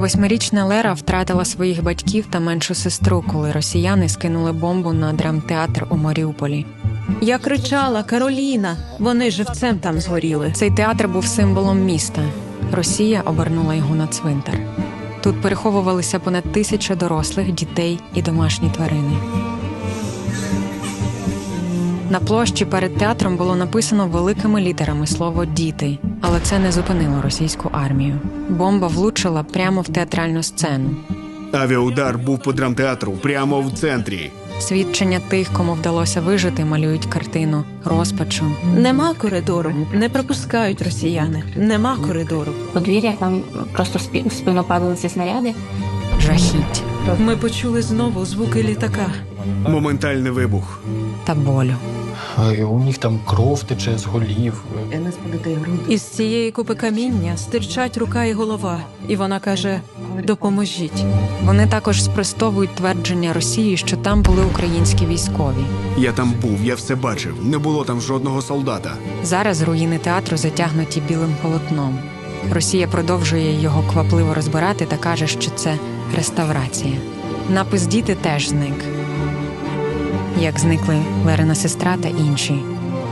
Восьмирічна Лера втратила своїх батьків та меншу сестру, коли росіяни скинули бомбу на драмтеатр у Маріуполі. Я кричала Кароліна, вони живцем там згоріли. Цей театр був символом міста. Росія обернула його на цвинтар. Тут переховувалися понад тисяча дорослих, дітей і домашні тварини. На площі перед театром було написано великими літерами слово діти, але це не зупинило російську армію. Бомба влучила прямо в театральну сцену. Авіаудар був по драмтеатру прямо в центрі. Свідчення тих, кому вдалося вижити, малюють картину розпачу. Нема коридору, не пропускають росіяни. Нема коридору. подвір'я, там просто в спі- в спину падали ці снаряди. жахіть Ми почули знову звуки літака. Моментальний вибух. та болю. У них там кров тече з голів. Із цієї купи каміння стирчать рука і голова, і вона каже: Допоможіть. Вони також спростовують твердження Росії, що там були українські військові. Я там був, я все бачив. Не було там жодного солдата. Зараз руїни театру затягнуті білим полотном. Росія продовжує його квапливо розбирати та каже, що це реставрація. Напис діти теж зник. Як зникли Лерина сестра та інші,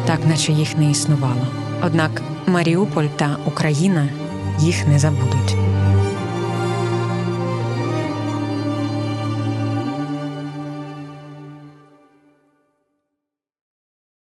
так наче їх не існувало. Однак Маріуполь та Україна їх не забудуть.